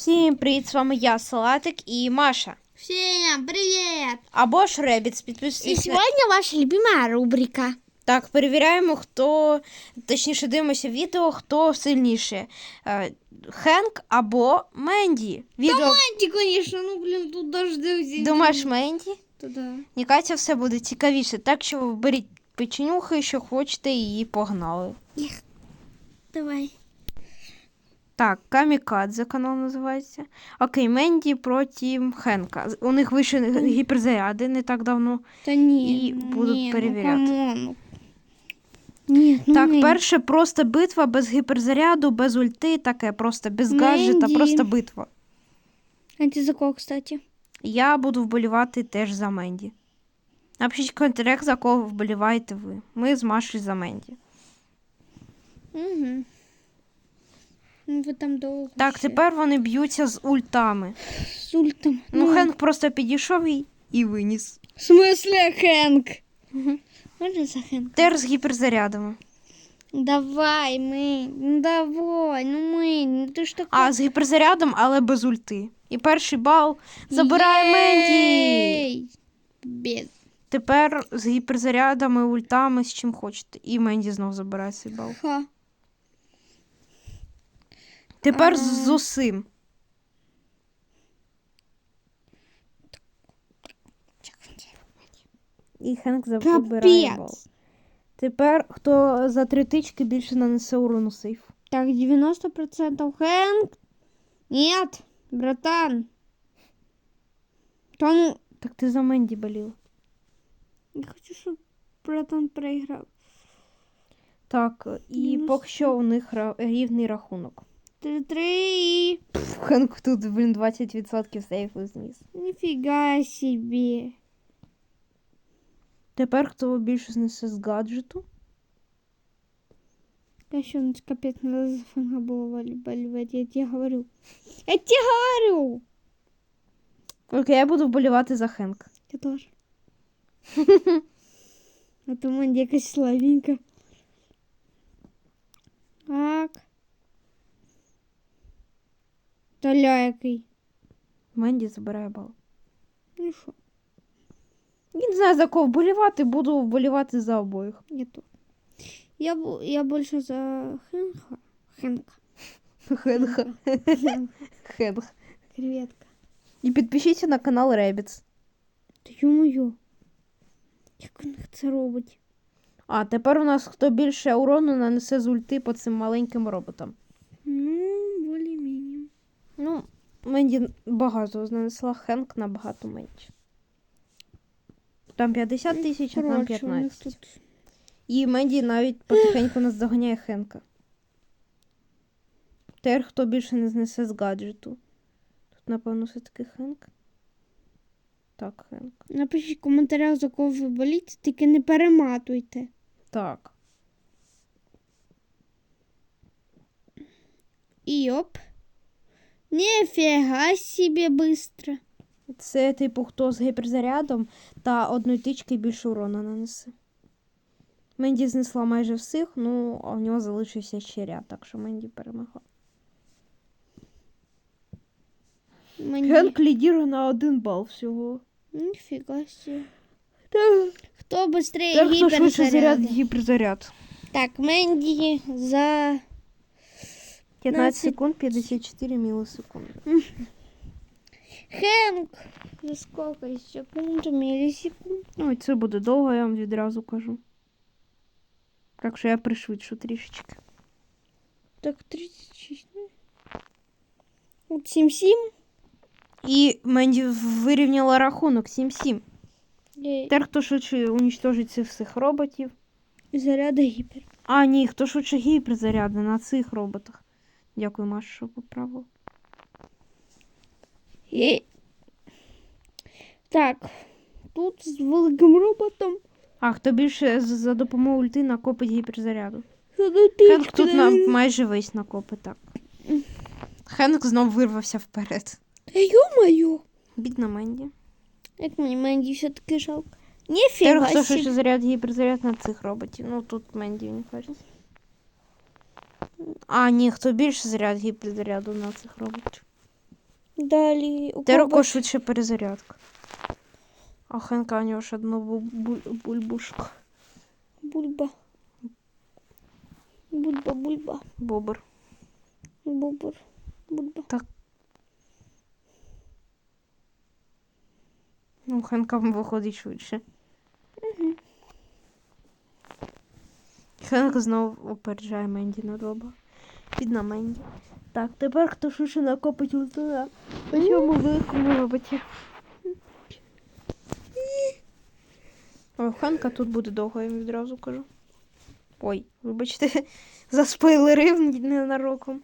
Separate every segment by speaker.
Speaker 1: Всім привіт, з вами я, Салатик і Маша.
Speaker 2: Всем привет!
Speaker 1: Або ж Ребіц.
Speaker 2: И
Speaker 1: Підписуйтесь. на-
Speaker 2: сегодня ваша любимая рубрика.
Speaker 1: Так, перевіряємо, хто, точніше, дивимося відео, хто сильніше. Е, Хенк або Менді. Відео.
Speaker 2: Анти, конечно, ну блин, тут дожди.
Speaker 1: Думаєш, Менді?
Speaker 2: Туда.
Speaker 1: Мені кажеться, все буде цікавіше. Так що беріть печенюхи, що хочете, і погнали.
Speaker 2: Давай.
Speaker 1: Так, Камікадзе канал називається. Окей, Менді проти Хенка. У них вийшли гіперзаряди не так давно.
Speaker 2: Да не,
Speaker 1: И
Speaker 2: ну
Speaker 1: будут
Speaker 2: не,
Speaker 1: проверять.
Speaker 2: Ну, камон, ну. Нет, ну
Speaker 1: Так,
Speaker 2: Мэнди.
Speaker 1: перше просто битва без гіперзаряду, без ульти, таке просто без гаджета, просто битва.
Speaker 2: А ты за кого, кстати?
Speaker 1: Я буду вболівати теж за Менді. Напишіть в коментарях, за кого вболіваєте ви. Ми з Машею за Менді.
Speaker 2: Угу. Ну вы там долго.
Speaker 1: Так,
Speaker 2: ще.
Speaker 1: тепер вони б'ються з ультами.
Speaker 2: С ультом.
Speaker 1: Ну, Хенк просто підійшов і, і виніс.
Speaker 2: В смысле Хэнк? Можно за Хэнк?
Speaker 1: Тепер з гіперзарядами.
Speaker 2: Давай, мы. Ну давай, ну мы. Ну ты ж такой.
Speaker 1: А, з гіперзарядом, але без ульти. І перший бал забирає Менді.
Speaker 2: Єй! Без.
Speaker 1: Тепер з гіперзарядами, ультами, з чим хочете. І Менді знов забирає свій бал.
Speaker 2: Ха.
Speaker 1: Тепер з усім. І Хенк забирає бал. Тепер хто за три тички більше нанесе урону сейф.
Speaker 2: Так, 90% Хэнк. Нет, братан. Та ну,
Speaker 1: Так ти за Менді болів.
Speaker 2: я хочу, щоб братан проіграв.
Speaker 1: Так, і поки що у них рівний рахунок.
Speaker 2: 3-3.
Speaker 1: Хенк тут, блін, 20% сейфу зніс.
Speaker 2: Ніфіга собі.
Speaker 1: Тепер хто більше знесе з гаджету?
Speaker 2: Та що, ну капець, надо за фанга було болівати, я тебе говорю. Я тебе говорю.
Speaker 1: Окей, я буду вболівати за Хенк.
Speaker 2: Я тоже. А то Манді якась слабенька. Так. Толя який.
Speaker 1: Менді забирає бал.
Speaker 2: Ну що,
Speaker 1: Я не знаю за кого вболівати, буду вболівати за обоїх.
Speaker 2: я тут. Я, бу- я більше за Хенха. Хенка.
Speaker 1: Хенха. Хенх.
Speaker 2: Креветка.
Speaker 1: І підпишіться на канал Ребіц.
Speaker 2: Та йо-моє. Як у них це робить?
Speaker 1: А тепер у нас хто більше урону нанесе з ульти по цим маленьким роботам.
Speaker 2: Ну,
Speaker 1: Менді багато нанесла Хенк набагато менше. Там 50 тисяч, а там
Speaker 2: Коротше, у них
Speaker 1: 15.
Speaker 2: тут
Speaker 1: І Менді навіть потихеньку наздоганяє Хенка. Тепер хто більше не знесе з гаджету. Тут, напевно, все-таки Хенк. Так, Хенк.
Speaker 2: Напишіть в коментарях, за кого ви боліте, тільки не перематуйте.
Speaker 1: Так.
Speaker 2: І оп. Нифига себе быстро.
Speaker 1: Це, типу, хто з гіперзарядом та одної тички більше урона нанесе. Менді знесла майже всіх, ну, а в нього залишився ще ряд, так що Менді перемогла.
Speaker 2: Мені...
Speaker 1: Хенк лідірує на один бал всього.
Speaker 2: Нифига себе.
Speaker 1: Так,
Speaker 2: Хто
Speaker 1: швидше заряд
Speaker 2: гіперзаряд?
Speaker 1: гіперзаряд.
Speaker 2: Так, Менді за
Speaker 1: 15
Speaker 2: 15
Speaker 1: секунд, 54 мілісекунди.
Speaker 2: Хенк. За сколько секунд, мілісекунд?
Speaker 1: Ой, це буде довго, я вам відразу кажу. Так що я пришвидшу трішечки.
Speaker 2: Так, 36. ну. От 7-7.
Speaker 1: І Менді вирівняла рахунок 7-7.
Speaker 2: Е,
Speaker 1: Тепер хто швидше унічтожить цих всіх роботів.
Speaker 2: Заряда гіпер.
Speaker 1: А, ні, хто швидше гіперзаряди на цих роботах. Дякую, Маша, що поправила.
Speaker 2: Е. Так, тут з великим роботом.
Speaker 1: А, хто більше за допомогою ульти накопить гіперзаряду. Хенк тут нам майже весь накопить, так. Хенк знов вирвався вперед.
Speaker 2: Та ё-моё.
Speaker 1: Бідна Менді.
Speaker 2: Як мені Менді все-таки жалко.
Speaker 1: Тепер
Speaker 2: Ніфіга
Speaker 1: хто
Speaker 2: себе.
Speaker 1: швидше заряд гіперзаряд на цих роботів. Ну тут Менді, мені кажеться. А, ні, хто більше заряд гіперзаряду на цих роботів.
Speaker 2: Далі у
Speaker 1: Тероко
Speaker 2: кого
Speaker 1: швидше перезарядка. А Хенка у нього ж одну бу- бу- бульбушку.
Speaker 2: бульба. Бульба, бульба.
Speaker 1: Бобр.
Speaker 2: Бубур. Бульба.
Speaker 1: Ну, Хенка виходить швидше. Хенк знову опереджає Менді на два ба. Підна Менді. Так, тепер хто швидше накопить ультура. У цьому великому роботі. Ой, Хенка тут буде довго, я вам відразу кажу. Ой, вибачте, заспойлерив ненароком.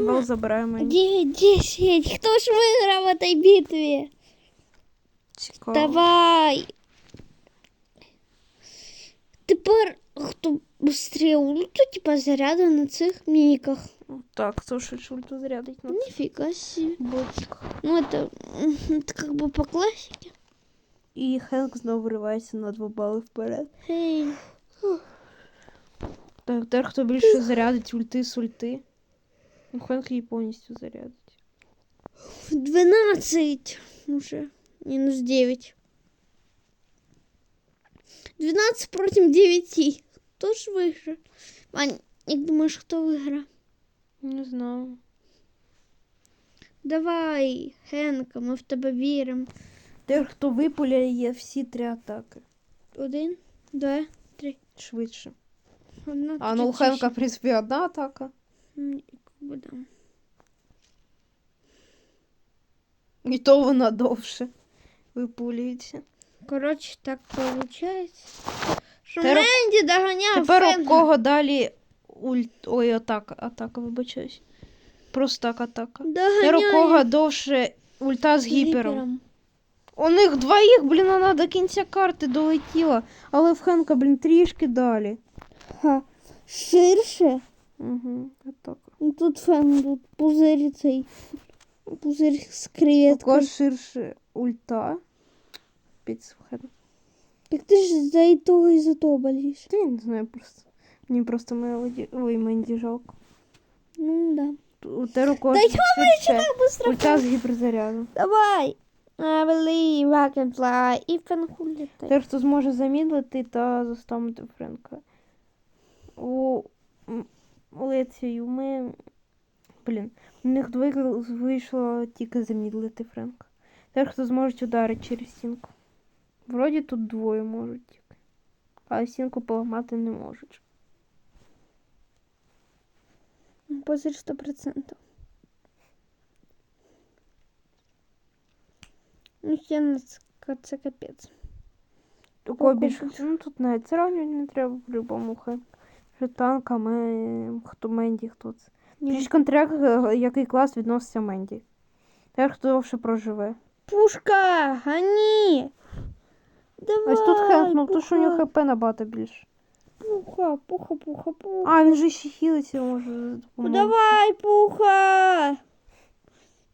Speaker 1: Бал забирає Менді.
Speaker 2: Девять, десять. Кто ж выиграл в этой битве?
Speaker 1: Цікаво.
Speaker 2: Давай Тепер хто быстрее ульту, типа заряду на цих мініках.
Speaker 1: Так, хто швидше ульту зарядить на
Speaker 2: Нифига себе.
Speaker 1: бочках.
Speaker 2: Ну это, м, это как бы по классике.
Speaker 1: І Хенк знову виривається на 2 бали вперед.
Speaker 2: Эй.
Speaker 1: Так, тепер хто більше зарядить ульти з ульти. Ну, Хенк її повністю зарядить.
Speaker 2: 12 уже. Минус 9. 12 против 9. Кто ж выиграл? Вань, як думаєш, хто виграв?
Speaker 1: Не знаю.
Speaker 2: Давай, Хенка, ми в тебе віримо.
Speaker 1: Тепер хто випуляє всі три атаки.
Speaker 2: Один, два, три.
Speaker 1: Швидше.
Speaker 2: Одна,
Speaker 1: А ну у Хенка, в принципі, одна атака.
Speaker 2: М, як.
Speaker 1: І то вона довше випулюється.
Speaker 2: Коротше, так виходить. Що
Speaker 1: Тепер-
Speaker 2: Менді доганяв
Speaker 1: Тепер у кого далі ульт. Ой, атака, атака, вибачаюсь. Просто так атака. Тепер у
Speaker 2: Доганяє
Speaker 1: кого довше ульта з гіпером. У них двоїх, блін, вона до кінця карти долетіла, але в Хенка, блін, трішки далі.
Speaker 2: Ха. Ширше.
Speaker 1: Угу, атака.
Speaker 2: Ну, Тут фен, тут пузирь цей. Пузирь з креветкою.
Speaker 1: кого ширше ульта. Під
Speaker 2: Так ти ж за і того і за того боліш.
Speaker 1: Та я не знаю просто. Мені просто Мелоді. Ой, Менді жалко.
Speaker 2: Ну да.
Speaker 1: У тебе у кого
Speaker 2: Та
Speaker 1: швидше
Speaker 2: быстро.
Speaker 1: ульта з гіперзаряду.
Speaker 2: Давай. I believe I can fly. І фен хулітай.
Speaker 1: Тепер хто зможе замідлити та заставити Френка. У м, Лецію ми. Блін, у них двоє вийшло тільки замідлити Френка. Тепер хто зможе ударити через стінку. Вроді тут двоє можуть тільки. А стінку поламати не можуть.
Speaker 2: Пузирь 100%. Ну, стіна це, це капець.
Speaker 1: У кого більше. Ну тут навіть сравнювати не треба по-любому. Хай. Що танками, хто Менді, хто це. Піч контракт, е, який клас відноситься Менді. Тепер хто довше проживе.
Speaker 2: Пушка, гони! Давай,
Speaker 1: Ось тут хелпнув, тому що у нього хп набагато більше.
Speaker 2: Пуха, пуха, пуха, пуха.
Speaker 1: А, він же ще хілиться може
Speaker 2: Ну,
Speaker 1: допомогти.
Speaker 2: давай, пуха!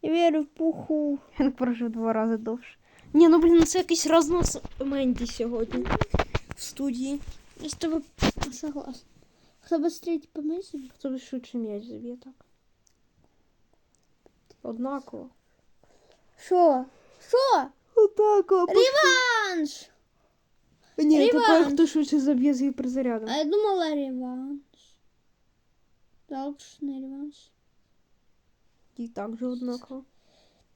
Speaker 2: Я вірю в пуху.
Speaker 1: Він прожив два рази довше. Ні, ну блін, це якийсь рознос Менді сьогодні в студії.
Speaker 2: Я с тобой согласна. Кто быстрее типа Мэйсон?
Speaker 1: Хто швидше м'яч заб'є так. Однаково.
Speaker 2: Шо? Шо?
Speaker 1: Однаково.
Speaker 2: Реванш!
Speaker 1: Ні, тепер
Speaker 2: Реванш.
Speaker 1: хто швидше заб'є з гіперзарядом.
Speaker 2: А я думала реванш. Залпшный реванш.
Speaker 1: І так же однаково.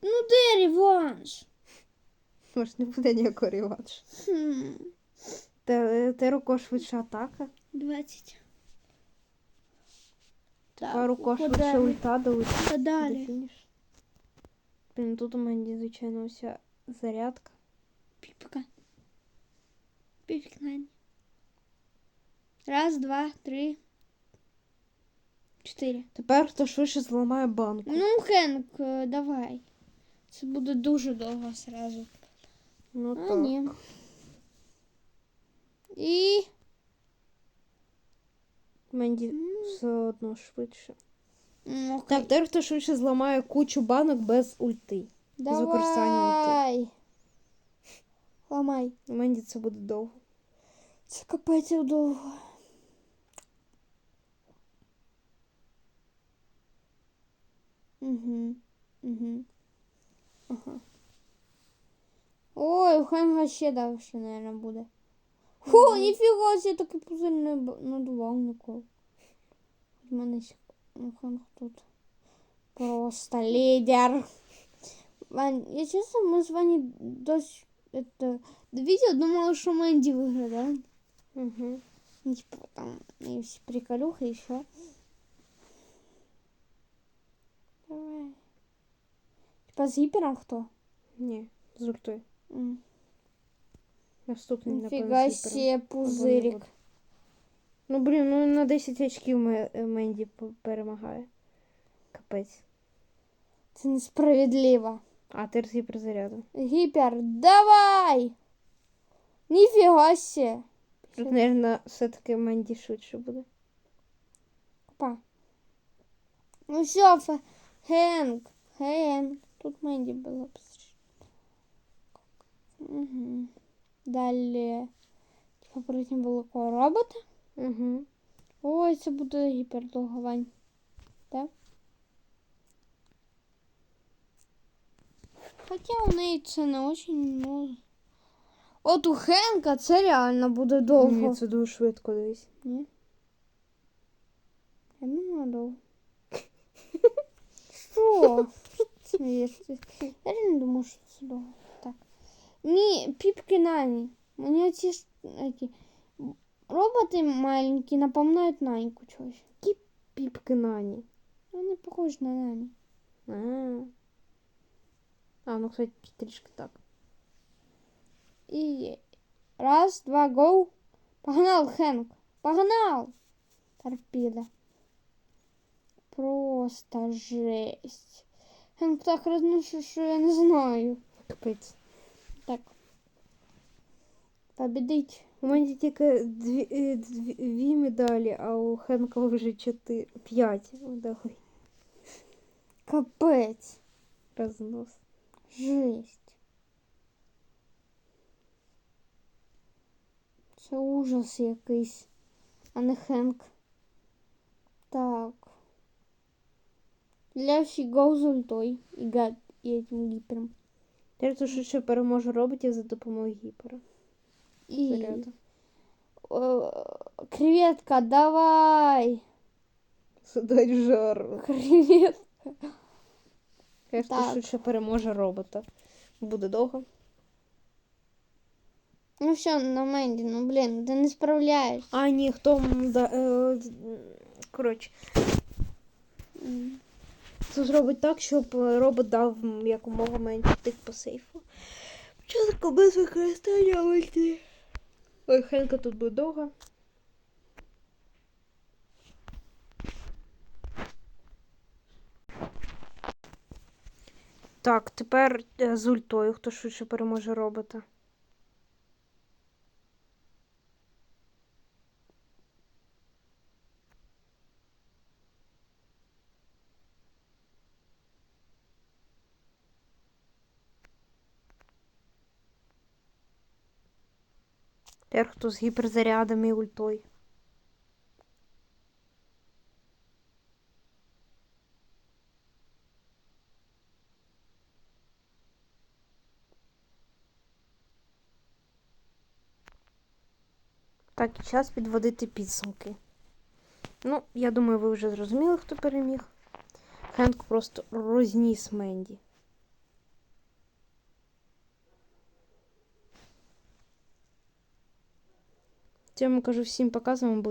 Speaker 2: Ну де реванш?
Speaker 1: Може, не буде ніякого реваншу.
Speaker 2: Хм.
Speaker 1: Те- Теруко швидша атака.
Speaker 2: 20.
Speaker 1: Теруко швидше
Speaker 2: подалі.
Speaker 1: ульта долетить. до
Speaker 2: Подалі.
Speaker 1: фінішу. Блін, тут у мене, звичайно, вся зарядка.
Speaker 2: Пипка. Пипик. Раз, два, три. Чотири.
Speaker 1: Тепер хто швидше зламає банку.
Speaker 2: Ну, Хенк, е, давай. Це буде дуже довго сразу.
Speaker 1: Ну
Speaker 2: А,
Speaker 1: так.
Speaker 2: ні. І.
Speaker 1: Менді
Speaker 2: М,
Speaker 1: все одно швидше.
Speaker 2: м, окей.
Speaker 1: Так, тепер хто швидше зламає кучу банок без ульти. з використанням
Speaker 2: Давай. Ламай.
Speaker 1: Менді це буде довго.
Speaker 2: Це капець як довго. Угу. Угу. Ага. Ой, у Хенга ще довше, наверное, буде. Фу,
Speaker 1: Мгм.
Speaker 2: ніфіга себе такий пузир не б- надував ніколи. У мене сі- ну, Хенг тут просто лідер. Вань, я чесно, ми з Ваней досі это, до відео думали, що Менді виграє, да?
Speaker 1: Угу.
Speaker 2: Ну, Типа там и все приколюхи еще. Давай. Типа с гипером кто?
Speaker 1: Ні, з ультою.
Speaker 2: М.
Speaker 1: Наступний, напевно,
Speaker 2: Нифига
Speaker 1: з гіпером.
Speaker 2: себе пузырик.
Speaker 1: буде. Ну, блін, ну на 10 очків Ме- е, Менді п- перемагає. Капець.
Speaker 2: Это несправедливо.
Speaker 1: А ти з гіперзаряду.
Speaker 2: Гипер, давай! Нифига себе.
Speaker 1: Тут, мабуть, все-таки Менді швидше буде.
Speaker 2: Опа. Ну все, Ф- Хэнк, Хэнк. Тут Мэнди была быстрее. Угу. Далее. Типа против великого робота.
Speaker 1: Угу.
Speaker 2: Ой, це буде гіпердовго, Вань. Так? Хоча у неї це не очень много. От у Хенка це реально буде довго.
Speaker 1: Ні, це дуже швидко дивись.
Speaker 2: Ні? Я думала довго. Що? Смієшся. Я не думаю, що це довго. Так. Ні, піпки Нані. Мені ці ж эти, роботи маленькі напоминають Наньку чогось.
Speaker 1: Піпки Нані.
Speaker 2: Вони похожі на Нані.
Speaker 1: А, а ну, кстати, трішки так.
Speaker 2: І раз, два, гоу. Погнал, Хенк. Погнал. Торпеда. Просто жесть. Хенк так розносить, що я не знаю.
Speaker 1: Капець.
Speaker 2: Так. Победить.
Speaker 1: У мене тільки дві, е, дві, дві медалі, а у Хенка вже чотири, п'ять медалей.
Speaker 2: Капець.
Speaker 1: Рознос.
Speaker 2: Жесть. Це ужас якийсь, а не Хенк. Так. Для всього з ультой і, гад, і этим гіпером.
Speaker 1: Я тут швидше переможу роботів за допомогою гіпера.
Speaker 2: І креветка, давай!
Speaker 1: Задай жару.
Speaker 2: Креветка.
Speaker 1: Я
Speaker 2: Так.
Speaker 1: швидше переможе робота. Буде довго.
Speaker 2: Ну все, на Менді, ну блін, ти не справляєшся.
Speaker 1: А, ні, хто. Да, е, коротше, це зробить так, щоб е, робот дав якомога менше тик по сейфу. Спочатку без використання ульти. Ой, Хенка тут буде довго. Так, тепер е, з ультою, хто швидше переможе робота. Тепер хто з гіперзарядами і ультою. Так, час підводити підсумки. Ну, я думаю, ви вже зрозуміли, хто переміг. Хенк просто розніс Менді. Цьому кажу всім показуємо, бо я.